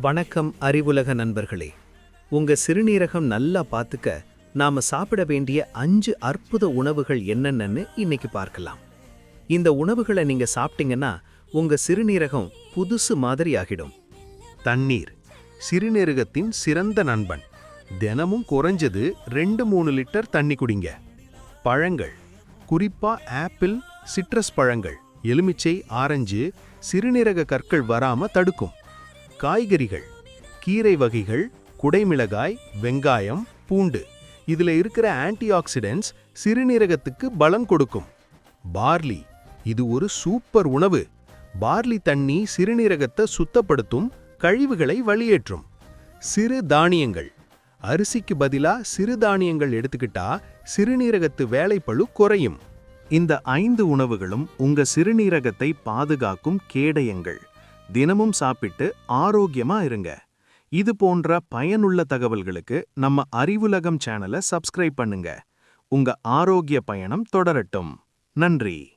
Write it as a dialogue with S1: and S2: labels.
S1: வணக்கம் அறிவுலக நண்பர்களே. உங்க சிறுநீரகம் நல்லா பார்த்துக்க நாம சாப்பிட வேண்டிய அஞ்சு அற்புத உணவுகள் என்னென்னு இன்னைக்கு பார்க்கலாம். இந்த உணவுகளை நீங்க சாப்பிட்டீங்கன்னா உங்க சிறுநீரகம் புதுசு மாதிரி ஆகிடும்.
S2: தண்ணீர் சிறுநீரகத்தின் சிறந்த நண்பன். தினமும் குறைஞ்சது ரெண்டு மூணு லிட்டர் தண்ணி குடிங்க. பழங்கள் குறிப்பா ஆப்பிள் சிட்ரஸ் பழங்கள் எலுமிச்சை ஆரஞ்சு சிறுநீரக கற்கள் வராம தடுக்கும். காய்கறிகள் கீரை வகைகள் குடைமிளகாய் வெங்காயம் பூண்டு. இதுல இருக்கிற ஆன்டிஆக்சிடென்ட்ஸ் சிறுநீரகத்துக்கு பலம் கொடுக்கும். பார்லி இது ஒரு சூப்பர் உணவு. பார்லி தண்ணி சிறுநீரகத்தை சுத்தப்படுத்தும் கழிவுகளை வெளியேற்றும். சிறு தானியங்கள். அரிசிக்கு பதிலா சிறு தானியங்கள் எடுத்துக்கிட்டா சிறுநீரகத்து வேலைப்பழு குறையும். இந்த ஐந்து உணவுகளும் உங்க சிறுநீரகத்தை பாதுகாக்கும் கேடயங்கள். தினமும் சாப்பிட்டு ஆரோக்கியமா இருங்க. இது போன்ற பயனுள்ள தகவல்களுக்கு நம்ம அறிவுலகம் சேனலை சப்ஸ்கிரைப் பண்ணுங்க. உங்க ஆரோக்கிய பயணம் தொடரட்டும். நன்றி.